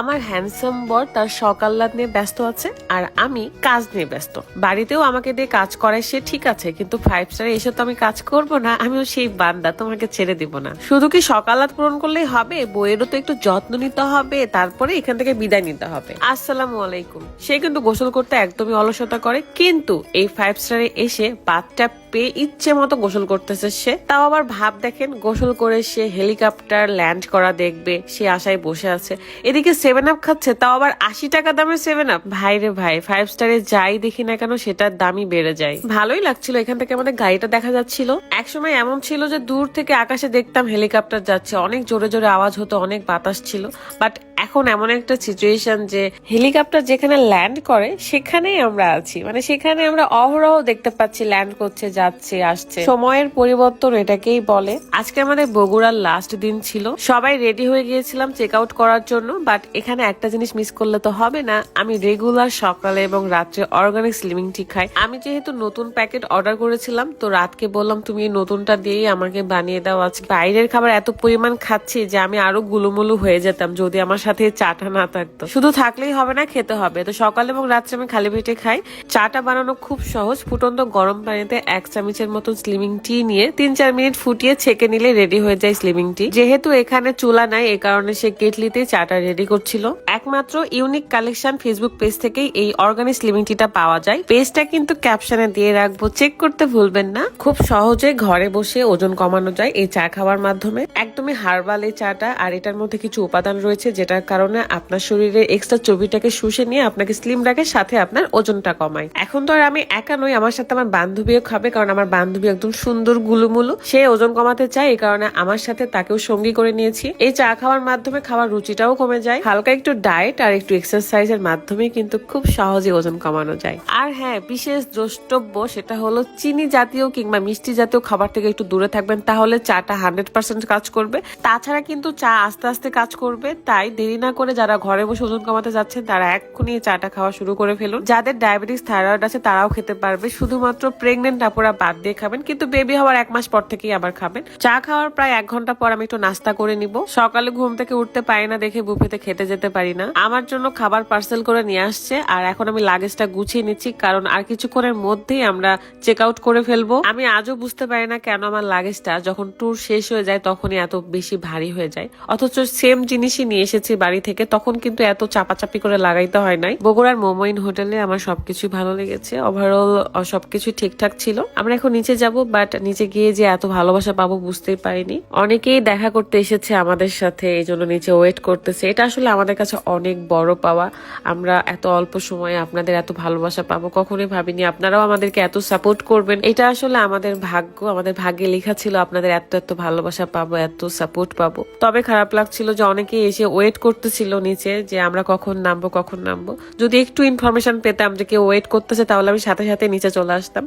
আমার হ্যান্ডসাম বর তার সকাল্লাদ নিয়ে ব্যস্ত আছে আর আমি কাজ নিয়ে ব্যস্ত। বাড়িতেও আমাকে দিয়ে কাজ করায় সে ঠিক আছে, কিন্তু ফাইভ স্টারে এসে তো আমি কাজ করব না, আমিও সেই বান্দা, তোমাকে ছেড়ে দিব না। শুধু কি সকালাত পূরণ করলেই হবে? বইয়েরও তো একটু যত্ন নিতে হবে, তারপরে এখান থেকে বিদায় নিতে হবে। আসসালামু আলাইকুম। সে কিন্তু গোসল করতে একদমই অলসতা করে, কিন্তু এই ফাইভ স্টারে এসে বাথটা পেয়ে ইচ্ছে মতো গোসল করতেছে সে। তাও আবার ভাব দেখেন, গোসল করে সে হেলিকপ্টার ল্যান্ড করা দেখবে, সে আশায় বসে আছে। এদিকে সেভেন আপ খাচ্ছে, তাও আবার আশি টাকা দামের সেভেন আপ ভাই রে ভাই ফাইভ স্টারে যাই দেখি না কেন সেটার দামই বেড়ে যায়। ভালোই লাগছিল, এখান থেকে আমাদের গাড়িটা দেখা যাচ্ছিল। একসময় এমন ছিল যে দূর থেকে আকাশে দেখতাম হেলিকপ্টার যাচ্ছে, অনেক জোরে জোরে আওয়াজ হতো, অনেক বাতাস ছিল। বাট এখন এমন একটা সিচুয়েশন যে হেলিকপ্টার যেখানে ল্যান্ড করে, সেখানেই আমরা আছি। মানে সেখানে আমরা অহরহ দেখতে পাচ্ছি ল্যান্ড করছে, যাচ্ছে, আসছে। সময়ের পরিবর্তন এটাকেই বলে। আজকে আমাদের বগুড়ার লাস্ট দিন ছিল। সবাই রেডি হয়ে গিয়েছিলাম চেক আউট করার জন্য বাট এখানে একটা জিনিস মিস করলে তো হবে না। আমি রেগুলার সকালে এবং রাত্রে অর্গানিক স্লিমিং টি খাই। আমি যেহেতু নতুন প্যাকেট অর্ডার করেছিলাম, তো রাতকে বললাম, তুমি এই নতুনটা দিয়েই আমাকে বানিয়ে দাও আজকে। বাইরের খাবার এত পরিমাণ খাচ্ছি যে আমি আরও গুলুমুলু হয়ে যেতাম, যদি আমার সাথে চাটা না থাকতো শুধু থাকলেই হবে না, খেতে হবে। তো সকাল এবং রাত্রে আমি খালি পেটে খাই। চাটা বানানো খুব সহজ। ফুটন্ত গরম পানিতে এক চামচের মতো স্লিমিং টি নিয়ে তিন চার মিনিট ফুটিয়ে ছেঁকে নিলে রেডি হয়ে যায় স্লিমিং টি যেহেতু এখানে চুলা নাই, এ কারণে সে কেটলিতে চাটা রেডি করছিল। একমাত্র ইউনিক কালেকশন ফেসবুক পেজ থেকেই এই অর্গানিক স্লিমিং টিটা পাওয়া যায়। পেজটা কিন্তু ক্যাপশনে দিয়ে রাখব। চেক করতে ভুলবেন না। খুব সহজে ঘরে বসে ওজন কমানো যায় এই চা খাওয়ার মাধ্যমে। একদমই হার্বাল এই চাটা। আর এটার মধ্যে কিছু উপাদান রয়েছে যেটার কারণে আপনার শরীরের এক্সট্রা চর্বিটাকে শুষে নিয়ে আপনাকে স্লিম রাখে, সাথে আপনার ওজনটা কমায়। এখন তো আর আমি একা নই, আমার সাথে আমার বান্ধবীও খাবে, কারণ আমার বান্ধবী একদম সুন্দর গুলুমুলু। সে ওজন কমাতে চায়, এই কারণে আমার সাথে তাকেও সঙ্গী করে নিয়েছি। এই চা খাওয়ার মাধ্যমে খাওয়ার রুচিটাও কমে যায়। হালকা একটু ডায়েট আর একটু এক্সারসাইজের মাধ্যমে কিন্তু খুব সহজে ওজন কমানো যায়। আর হ্যাঁ বিশেষ দ্রষ্টব্য সেটা হলো চিনি জাতীয় কিংবা মিষ্টি জাতীয় খাবার থেকে একটু দূরে থাকবেন, তাহলে চাটা হান্ড্রেড পার্সেন্ট কাজ করবে। তাছাড়া কিন্তু চা আস্তে আস্তে কাজ করবে, তাই দেরি না করে যারা ঘরে বসে ওজন কমাতে যাচ্ছেন, তারা এক্ষুনি চাটা খাওয়া শুরু করে ফেলুন। যাদের ডায়াবেটিস, থাইরয়েড আছে, তারাও খেতে পারবে। শুধুমাত্র প্রেগনেন্ট আপুরা বাদ দিয়ে খাবেন, কিন্তু বেবি হওয়ার এক মাস পর থেকেই আবার খাবেন। চা খাওয়ার প্রায় এক ঘণ্টা পর আমি একটু নাস্তা করে নিব। সকালে ঘুম থেকে উঠতে পারি না দেখে বুফেতে খেতে যেতে পারি না। আমার জন্য খাবার পার্সেল করে নিয়ে আসছে, আর এখন আমি লাগেজটা গুছিয়ে নিচ্ছি, কারণ আর কিছুক্ষণের মধ্যেই আমরা চেক আউট করে ফেলব। আমি আজও বুঝতে পারি না কেন আমার লাগেজটা যখন ট্যুর শেষ হয়ে যায়, তখনই এত বেশি ভারী হয়ে যায়। অথচ সেম জিনিসই নিয়ে এসেছি বাড়ি থেকে, তখন কিন্তু এত চাপাচাপি করে লাগাইতে হয় নাই। বগুড়ার মোমোইন হোটেলে আমার সবকিছু ভালো লেগেছে। ওভারঅল সবকিছু ঠিকঠাক ছিল। আমরা এখন নিচে যাব বাট নিচে গিয়ে যে এত ভালোবাসা পাবো বুঝতেই পারিনি। অনেকেই দেখা করতে এসেছে আমাদের সাথে, এই জন্য নিচে ওয়েট করতেছে। এটা আসলে আমাদের কাছে অনেক বড় পাওয়া। আমরা এত অল্প সময়ে আপনাদের এত ভালোবাসা পাবো, কখনোই ভাবিনি। আপনারাও আমাদেরকে এত সাপোর্ট করবেন। এটা আসলে আমাদের ভাগ্য, আমাদের ভাগ্যে লেখা ছিল, আপনাদের এত এত ভালোবাসা পাবো, এত সাপোর্ট পাবো। তবে খারাপ লাগছিল যে অনেকেই এসে ওয়েট করতেছিল নিচে যে আমরা কখন নামবো কখন নামবো। যদি একটু ইনফরমেশন পেতাম যে কেউ ওয়েট করতেছে, তাহলে আমি সাথে সাথে নিচে চলে আসতাম।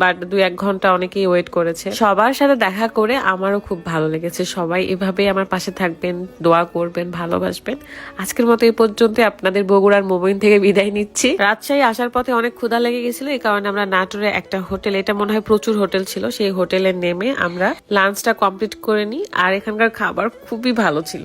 বাট দুই এক ঘণ্টা অনেকেই ওয়েট করেছে। সবার সাথে দেখা করে আমারও খুব ভালো লেগেছে। সবাই এভাবেই আমার পাশে থাকবেন, দোয়া করবেন, ভালোবাসবেন। আজকের মতো এই পর্যন্ত আপনাদের বগুড়ার মোবাইল থেকে বিদায় নিচ্ছি। রাজশাহী আসার পথে অনেক ক্ষুধা লেগে গেছিল, এই কারণে আমরা নাটোরে একটা হোটেল, এটা মনে হয় প্রচুর হোটেল ছিল, সেই হোটেলে নেমে আমরা লাঞ্চটা কমপ্লিট করে নিই। আর এখানকার খাবার খুবই ভালো ছিল।